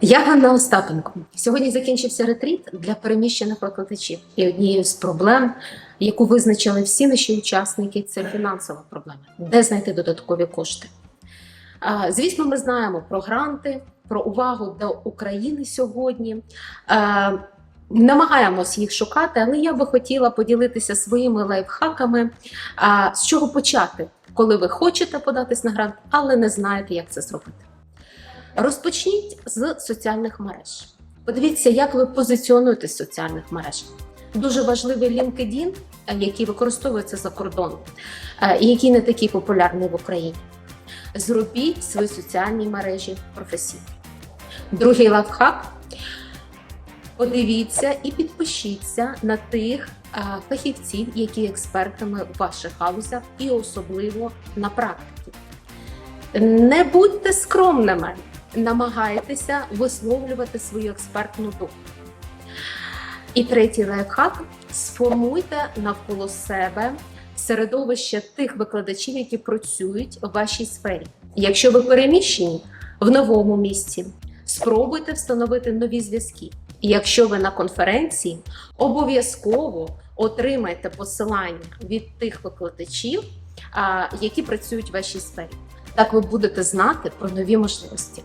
Я Ганна Остапенко. Сьогодні закінчився ретріт для переміщених викладачів. І однією з проблем, яку визначили всі наші учасники, це фінансова проблема. Де знайти додаткові кошти? Звісно, ми знаємо про гранти, про увагу до України сьогодні. Намагаємось їх шукати, але я би хотіла поділитися своїми лайфхаками, з чого почати, коли ви хочете податись на грант, але не знаєте, як це зробити. Розпочніть з соціальних мереж. Подивіться, як ви позиціонуєтесь в соціальних мережах. Дуже важливий LinkedIn, е, який використовується за кордоном, е, і який не такий популярний в Україні. Зробіть свої соціальні мережі професійні. Другий лайфхак. Подивіться і підпишіться на тих е, фахівців, які експертами у ваших галузях, і особливо на практиці. Не будьте скромними, намагайтеся висловлювати свою експертну думку. І третій лайфхак сформуйте навколо себе середовище тих викладачів, які працюють у вашій сфері. Якщо ви переміщені в новому місці, спробуйте встановити нові зв'язки. Якщо ви на конференції, обов'язково отримайте посилання від тих викладачів, які працюють в вашій сфері. Так ви будете знати про нові можливості.